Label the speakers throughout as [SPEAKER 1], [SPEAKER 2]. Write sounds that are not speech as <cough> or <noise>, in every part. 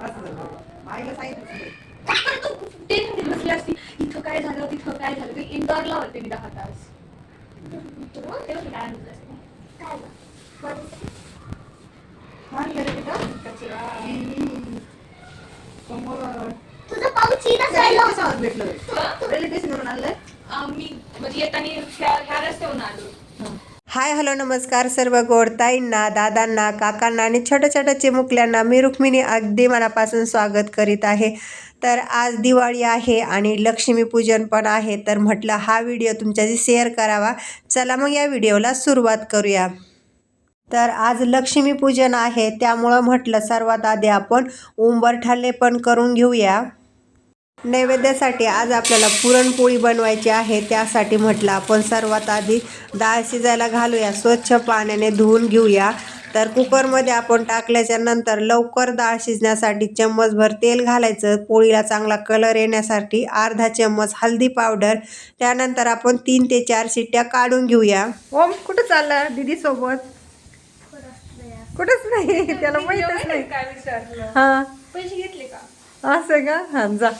[SPEAKER 1] आईला सांगितलं
[SPEAKER 2] तू टेन्शन बसली असती? इथं काय झालं तिथं काय झालं? ते इंदोरला होते मी दहा तास. मी
[SPEAKER 1] भेटलं? रेल्वे स्टेशनवरून आणलंय
[SPEAKER 2] आम्ही म्हणजे येताना ह्या ह्या रस्त्यावरून आलो.
[SPEAKER 3] हाय हॅलो नमस्कार सर्व गोडताईंना दादांना काकांना आणि छोट्या छोट्या चिमुकल्यांना मी रुक्मिणी अगदी मनापासून स्वागत करीत आहे. तर आज दिवाळी आहे आणि लक्ष्मीपूजन पण आहे तर म्हटलं हा व्हिडिओ तुमच्याशी शेअर करावा. चला मग या व्हिडिओला सुरुवात करूया. तर आज लक्ष्मीपूजन आहे त्यामुळं म्हटलं सर्वात आधी आपण उंबरठाले पण करून घेऊया. नैवेद्यासाठी आज आपल्याला पुरणपोळी बनवायची आहे. त्यासाठी म्हटलं आपण सर्वात आधी डाळ शिजायला घालूया स्वच्छ पाण्याने धुवून घेऊया. तर कुकरमध्ये आपण टाकल्याच्या नंतर लवकर डाळ शिजण्यासाठी चम्मचभर तेल घालायचं. पोळीला चांगला कलर येण्यासाठी अर्धा चम्मच हळदी पावडर. त्यानंतर आपण तीन ते चार शिट्ट्या काढून घेऊया. ओम कुठं चालला दीदी सोबत कुठंच नाही त्याला माहीतच नाही.
[SPEAKER 2] काय विचारलं?
[SPEAKER 3] हां.
[SPEAKER 2] पैसे घेतले का?
[SPEAKER 3] असं का? हां जा.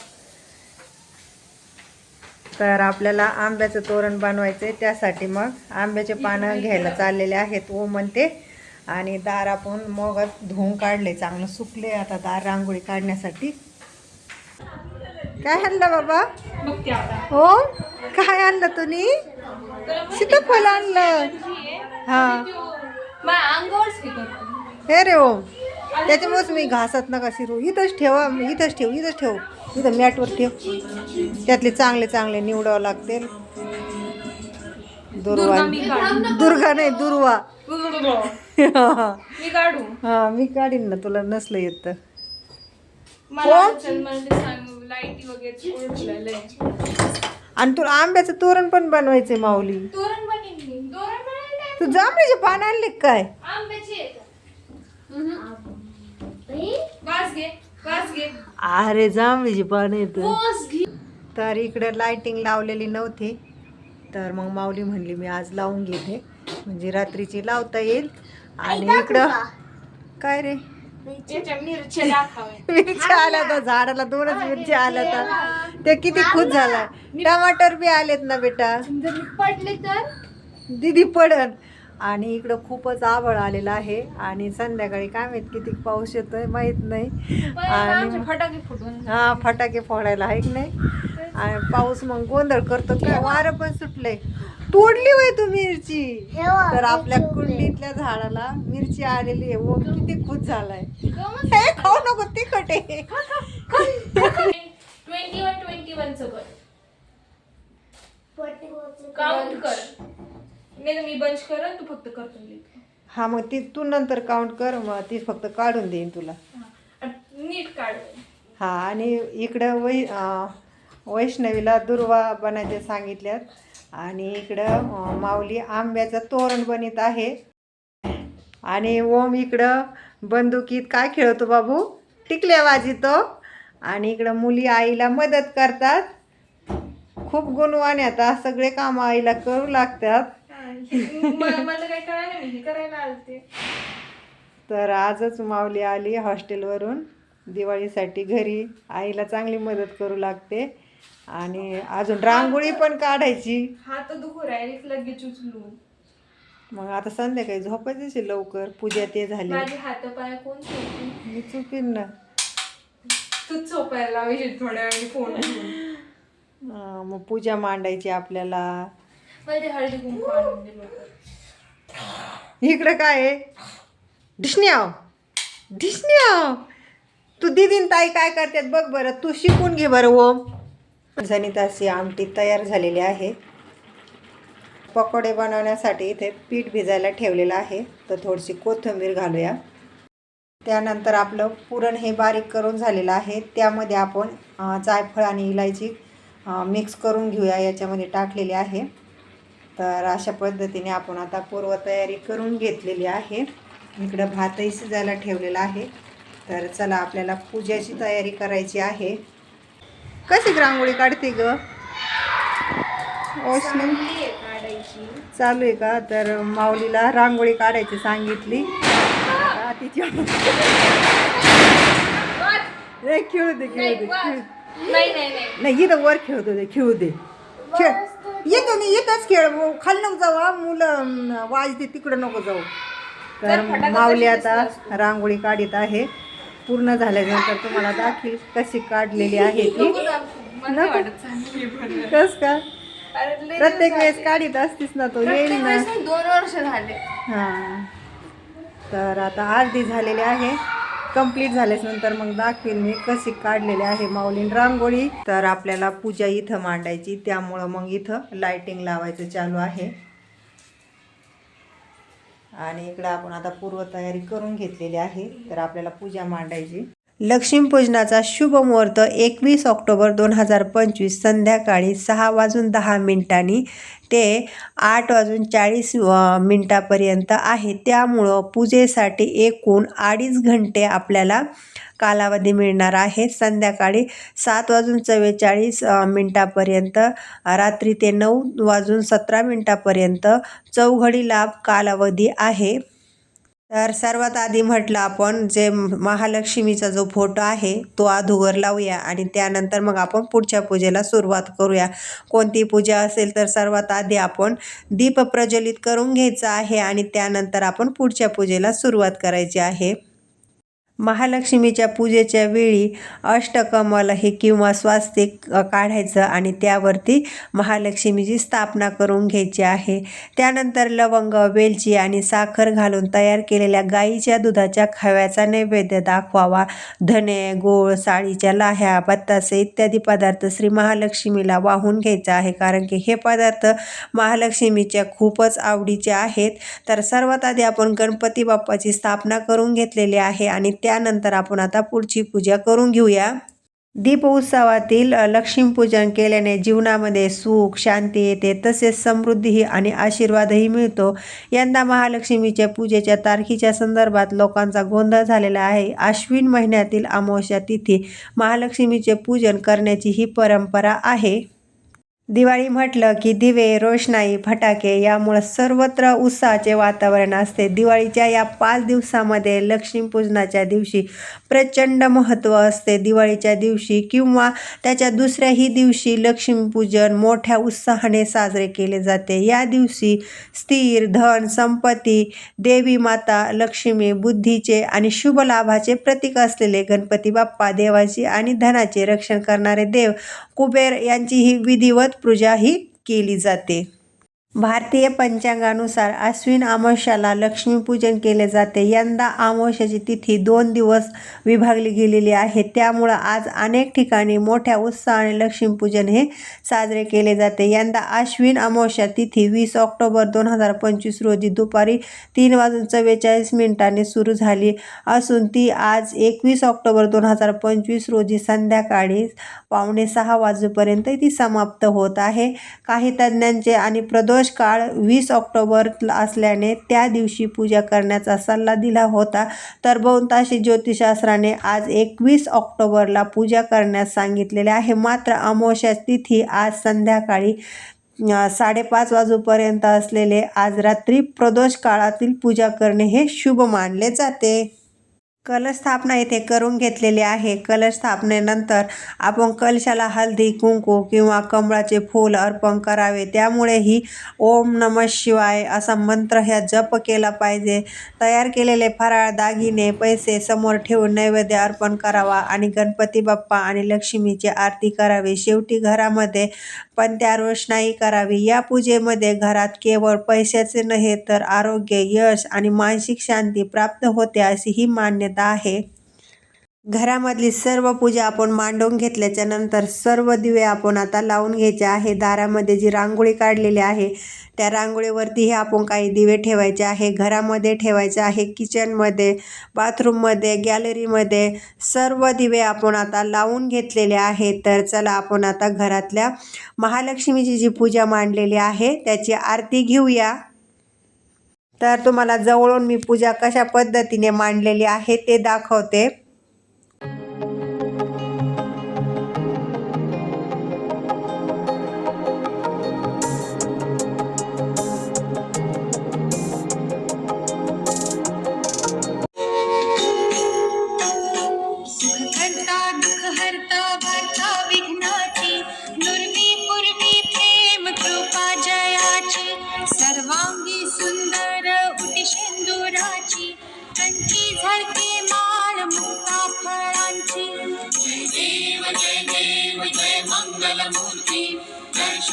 [SPEAKER 3] तर आपल्याला आंब्याचं तोरण बनवायचं आहे त्यासाठी मग आंब्याचे पानं घ्यायला चाललेले आहेत. ओ म्हणते आणि दार आपण मग धुवून काढले. चांगलं सुकले आता दार रांगोळी काढण्यासाठी. काय आणलं बाबा? हो काय आणलं तुम्ही? सीताफळ आणलं. हां.
[SPEAKER 2] हे
[SPEAKER 3] हे रे ओम त्याच्यामुळेच मी घासत नका शिरू. इथंच ठेवा इथंच ठेव इथंच ठेव. इथं मॅटवर ठेव. त्यातले चांगले चांगले निवडावं लागतील. दुर्वा
[SPEAKER 2] दुर्गा मी काढू.
[SPEAKER 3] दुर्गा नाही दुर्वा.
[SPEAKER 2] मी काढू.
[SPEAKER 3] हा मी काढीन ना तुला नसलं येत तर.
[SPEAKER 2] मला चल मला ते सांग लाईटी वगैरे उडलेलं आहे.
[SPEAKER 3] आणि तुला आंब्याचं तोरण पण बनवायचंय माऊली.
[SPEAKER 2] तोरण बनेल मी. तोरण बनायला
[SPEAKER 3] तू जांभळीचे पान आणले का काय?
[SPEAKER 2] आंब्याची आहेत. घे.
[SPEAKER 3] अरे जांभळीचे पान येत तर इकडे लाइटिंग लावलेली नव्हती. तर मग माऊली म्हणली मी आज लावून घेते. म्हणजे रात्रीची लावता येईल. आणि इकडं काय रे? <laughs>
[SPEAKER 2] मिरच्या
[SPEAKER 3] आल्या तर झाडाला दोनच मिरच्या आल्या तर ते किती खुश झालाय. टमाटर बी आलेत ना बेटा.
[SPEAKER 2] पडले तर?
[SPEAKER 3] दिदी पडन. आणि इकडं खूपच आभळ आलेलं आहे. आणि संध्याकाळी काय माहीत किती पाऊस येतोय माहीत नाही. आणि
[SPEAKER 2] फटाके फुटून
[SPEAKER 3] हा फटाके फोडायला आहे की नाही? आणि पाऊस मग गोंधळ करतो. काय वारं पण सुटलंय. तोडली वय तू मिरची. तर आपल्या. कुंडीतल्या झाडाला मिरची आलेली आहे. वो किती खुश झालाय. हे खाऊ नको तिखट आहे.
[SPEAKER 2] नाही तर मी बंच कर तू फक्त करतो लिहितो.
[SPEAKER 3] हा मग ती तू नंतर काउंट कर मग ती फक्त काढून देईन तुला.
[SPEAKER 2] हा. आणि नीट काढ.
[SPEAKER 3] हा आणि इकडं वै अं, वैष्णवीला दुर्वा बनायचे सांगितल्यात. आणि इकडं अं, माऊली आंब्याचं तोरण बनित आहे. आणि ओम इकडं बंदुकीत काय खेळतो बाबू? टिकल्या वाजितो. आणि इकडं मुली आईला मदत करतात. खूप गुणवान आता सगळे काम आईला करू लागतात. <laughs>
[SPEAKER 2] मला काय हे करायला आलते.
[SPEAKER 3] तर आजच माऊली आली हॉस्टेलवरून. दिवाळीसाठी घरी आईला चांगली मदत करू लागते. आणि अजून रांगोळी पण काढायची.
[SPEAKER 2] हात दुखू राहिले लगेच उचलू.
[SPEAKER 3] मग आता संध्याकाळी झोपायचं लवकर पूजा ते झाली.
[SPEAKER 2] माझे हात पाय कोण
[SPEAKER 3] मी चुकीन ना.
[SPEAKER 2] तूच झोपायला लावायची थोड्या वेळाने फोन
[SPEAKER 3] अं, मग पूजा मांडायची आपल्याला.
[SPEAKER 2] मला हळदी कुंकू आणून दे लवकर.
[SPEAKER 3] इकडं काय आहे? ढिशण्याव ढिशण्याव तू दिदीन ताई काय करतात बघ बरं तू शिकून घे बरं ओम. जनिताची आमटी तयार झालेली आहे. पकोडे बनवण्यासाठी इथे पीठ भिजायला ठेवलेलं आहे. तर थोडीशी कोथिंबीर घालूया. त्यानंतर आपलं पुरण हे बारीक करून झालेलं आहे. त्यामध्ये आपण जायफळ आणि इलायची मिक्स करून घेऊया. याच्यामध्ये टाकलेली आहे. तर अशा पद्धतीने आपण आता पूर्वतयारी करून घेतलेली आहे. इकडं भातही शिजायला ठेवलेला आहे.
[SPEAKER 4] तर चला आपल्याला पूजाची तयारी करायची आहे. कशी रांगोळी काढते ग? चालू आहे का? तर माऊलीला रांगोळी काढायची सांगितली. आता तिची ए, खेळू दे खेळू
[SPEAKER 2] नाही
[SPEAKER 4] दे
[SPEAKER 2] वा.
[SPEAKER 4] खेळू
[SPEAKER 2] नाही नाही नाही.
[SPEAKER 4] नाही इथं वर खेळतो दे खेळू दे. खेळ. येतो नाही येतच खेळ. खाली नको जाऊ हा. मुलं वाजते तिकडं नको जाऊ. तर माऊली आता रांगोळी काढीत आहे. पूर्ण झाल्यानंतर तुम्हाला दाखील कशी काढलेली आहे ती. कस का प्रत्येक वेळेस. काढीत असतीस ना तो येईल ना.
[SPEAKER 2] दोन वर्ष झाले.
[SPEAKER 4] हां. तर आता अर्धी झालेली आहे. कंप्लीट झाल्यानंतर मग दाखवीन मी कशी काढलेली आहे माऊलीन रांगोळी. तर आपल्याला पूजा इथं मांडायची त्यामुळं मग इथं लाइटिंग लावायचं चालू आहे. आणि इकडं आपण आता पूर्वतयारी करून घेतलेली आहे तर आपल्याला पूजा मांडायची. लक्ष्मीपूजनाचा शुभ मुहूर्त एकवीस ऑक्टोबर दोन हजार पंचवीस संध्याकाळी सहा वाजून दहा मिनिटांनी ते आठ वाजून चाळीस मिनटापर्यंत आहे. त्यामुळं पूजेसाठी एकूण अडीच घंटे आपल्याला कालावधी मिळणार आहे. संध्याकाळी सात वाजून चव्वेचाळीस मिनटापर्यंत रात्री ते नऊ वाजून सतरा मिनटापर्यंत चौघडी लाभ कालावधी आहे. तर सर्वात आधी म्हटलं आपण जे महालक्ष्मीचा जो फोटो आहे तो अधुगर लावूया आणि त्यानंतर मग आपण पुढच्या पूजेला सुरुवात करूया. कोणती पूजा असेल तर सर्वात आधी आपण दीप प्रज्वलित करून घ्यायचा आहे आणि त्यानंतर आपण पुढच्या पूजेला सुरुवात करायची आहे. महालक्ष्मीच्या पूजेच्या वेळी अष्टकमल हे किंवा स्वास्तिक काढायचं आणि त्यावरती महालक्ष्मीची स्थापना करून घ्यायची आहे. त्यानंतर लवंग वेलची आणि साखर घालून तयार केलेल्या गाईच्या दुधाच्या खव्याचा नैवेद्य दाखवावा. धने गोळ साळीच्या लाह्या बत्तासे इत्यादी पदार्थ श्री महालक्ष्मीला वाहून घ्यायचा आहे. कारण की हे पदार्थ महालक्ष्मीच्या खूपच आवडीचे आहेत. तर सर्वात आधी आपण गणपती बाप्पाची स्थापना करून घेतलेली आहे आणि त्यानंतर आपण आता पुढची पूजा करून घेऊया. दीप उत्सवातील लक्ष्मीपूजन केल्याने जीवनामध्ये सुख शांती येते तसेच समृद्धीही आणि आशीर्वादही मिळतो. यंदा महालक्ष्मीच्या पूजेच्या तारखेच्या संदर्भात लोकांचा गोंधळ झालेला आहे. आश्विन महिन्यातील अमावस्या तिथी महालक्ष्मीचे पूजन करण्याची ही परंपरा आहे. दिवाळी म्हटलं की दिवे रोषणाई फटाके यामुळं सर्वत्र उत्साहाचे वातावरण असते. दिवाळीच्या या पाच दिवसामध्ये लक्ष्मीपूजनाच्या दिवशी प्रचंड महत्त्व असते. दिवाळीच्या दिवशी किंवा त्याच्या दुसऱ्याही दिवशी लक्ष्मीपूजन मोठ्या उत्साहाने साजरे केले जाते. या दिवशी स्थिर धन संपत्ती देवी माता लक्ष्मी बुद्धीचे आणि शुभ लाभाचे प्रतीक असलेले गणपती बाप्पा देवाची आणि धनाचे रक्षण करणारे देव कुबेर यांची ही विधिवत पूजा ही केली जाते. भारतीय पंचांगानुसार अश्विन अमावस्याला लक्ष्मीपूजन केले जाते. यंदा अमावस्याची तिथी दोन दिवस विभागली गेलेली आहे. त्यामुळं आज अनेक ठिकाणी मोठ्या उत्साहाने लक्ष्मीपूजन हे साजरे केले जाते. यंदा अश्विन अमावस्या तिथी वीस ऑक्टोबर दोन हजार पंचवीस रोजी दुपारी तीन वाजून चव्वेचाळीस मिनिटांनी सुरू झाली असून ती आज एकवीस ऑक्टोबर दोन हजार पंचवीस रोजी संध्याकाळी पावणे सहा वाजेपर्यंत ती समाप्त होत आहे. काही तज्ज्ञांचे आणि प्रदोष काळ वीस ऑक्टोबर असल्याने त्या दिवशी पूजा करण्याचा सल्ला दिला होता. तर बहुतांशी ज्योतिषशास्त्राने आज एकवीस ऑक्टोबरला पूजा करण्यास सांगितलेले आहे. मात्र अमावस्या तिथी आज संध्याकाळी साडेपाच वाजूपर्यंत असलेले आज रात्री प्रदोष काळातील पूजा करणे हे शुभ मानले जाते. कलश स्थापना येथे करून घेतलेली आहे. कलश स्थापनेनंतर आपण कलशाला हळदी कुंकू किंवा कमळाचे फूल अर्पण करावे. त्यामुळे ही ओम नम शिवाय असा मंत्र ह्या जप केला पाहिजे. तयार केलेले फराळ दागिने पैसे समोर ठेवून नैवेद्य अर्पण करावा आणि गणपती बाप्पा आणि लक्ष्मीची आरती करावी. शेवटी घरामध्ये पंत्या रोषणाई करावी. या पूजेमध्ये घरात केवळ पैशाचे नव्हे तर आरोग्य यश आणि मानसिक शांती प्राप्त होते अशी ही मान्यता आहे. घरामधली सर्व पूजा आपण मांडून घेतल्याच्या नंतर सर्व दिवे आपण आता लावून घ्यायचे आहे. दारामध्ये जी रांगोळी काढलेली आहे त्या रांगोळीवरतीही आपण काही दिवे ठेवायचे आहे. घरामध्ये ठेवायचे आहे किचनमध्ये बाथरूममध्ये गॅलरीमध्ये सर्व दिवे आपण आता लावून घेतलेले आहे. तर चला आपण आता घरातल्या महालक्ष्मीची जी पूजा मांडलेली आहे त्याची आरती घेऊया. तर तुम्हाला जवळून मी पूजा कशा पद्धतीने मांडलेली आहे ते दाखवते.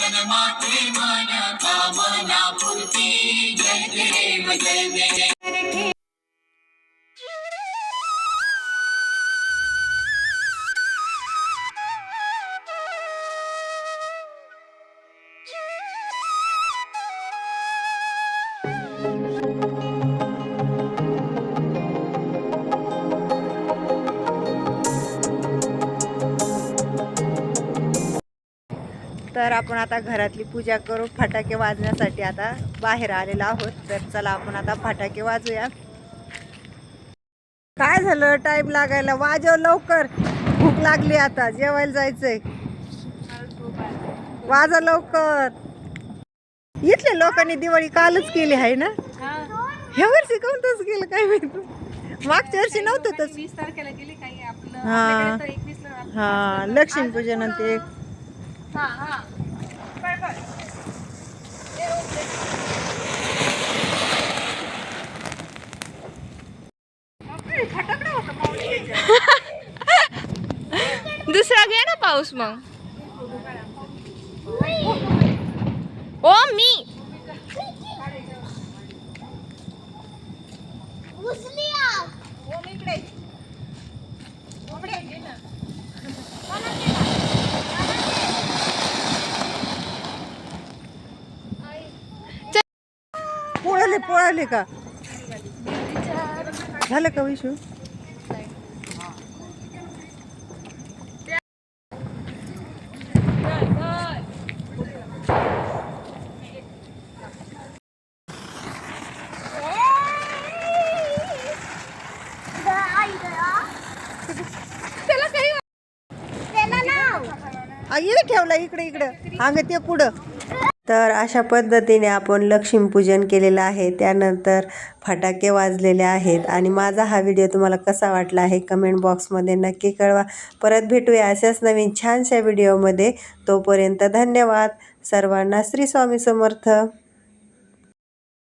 [SPEAKER 5] દર્શન માટે મારા કામના પૂર્તિ જય દેવ જય
[SPEAKER 3] तर आपण आता घरातली पूजा करू. फटाके वाजण्यासाठी आता बाहेर आलेलो आहोत. तर चला आपण आता फटाके वाजूया. काय झालं? टाइम लागायला. वाजव लवकर. भूक लागली आता. जेवायला जायचंय. वाजा लवकर. इथल्या लोकांनी दिवाळी कालच केली आहे ना? ह्या वर्षी कोणतंच केलं? काय माहिती? मागच्या वर्षी नव्हतं तसं. हा. हा. लक्ष्मीपूजन ते
[SPEAKER 2] हा हा पळ, पळ. दुसरा घे ना पाऊस मग ओ मी
[SPEAKER 6] उचलिया
[SPEAKER 3] पोळाले पोळाले का? झालं का विशू? आ, इकडे ठेवला इकडे इकडं. अंग ते पुढं. तर अशा पद्धतीने आपण लक्ष्मीपूजन केलेलं आहे. त्यानंतर फटाके वाजलेले आहेत. आणि माझा हा व्हिडिओ तुम्हाला कसा वाटला आहे कमेंट बॉक्समध्ये नक्की कळवा. परत भेटूया अशाच नवीन छानशा व्हिडिओमध्ये. तोपर्यंत धन्यवाद. सर्वांना श्री स्वामी समर्थ.